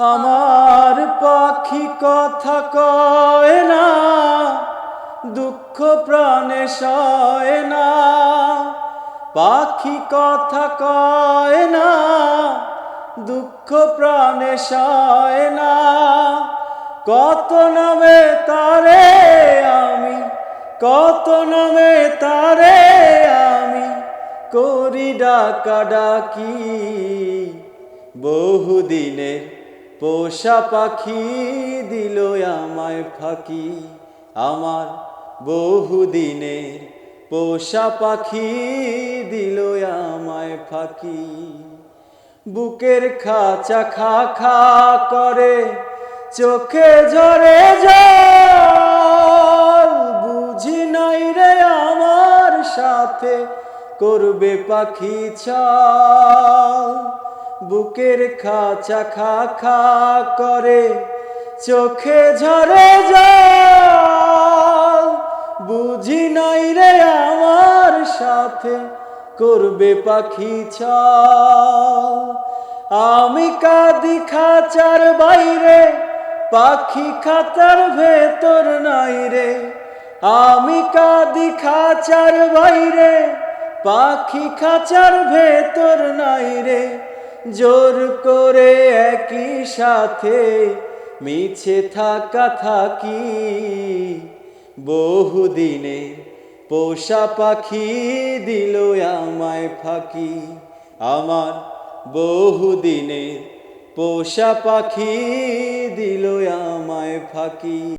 আমার পাখি কথা কয় না, দুঃখ প্রাণে সয় না। পাখি কথা কয় না, দুঃখ প্রাণে সয় না। কত নামে তারে আমি, কত নামে তারে আমি করি ডাকা ডাকি বহুদিনের পোষা পাখি দিল আমায় ফাঁকি। আমার বহুদিনের পোষা পাখি দিল আমায় ফাঁকি। বুকের খাঁচা খা খা করে, চোখে ঝরে জল। বুঝি নাই রে আমার সাথে করবে পাখি ছাল। বুকের খাঁচা খা খা করে, চোখে ঝরে জল। বুঝি নাই রে আমার সাথে করবে পাখি ছ আমি কাদি খাঁচার বাইরে, পাখি খাতার ভেতর নাই রে। আমি কাদি খাঁচার বাইরে, পাখি খাঁচার ভেতর নাই রে। জোর করে একই সাথে মিছে থাকা থাকি। বহুদিনের পোষা পাখি দিল আমায় ফাঁকি। আমার বহুদিনের পোষা পাখি দিল আমায় ফাঁকি।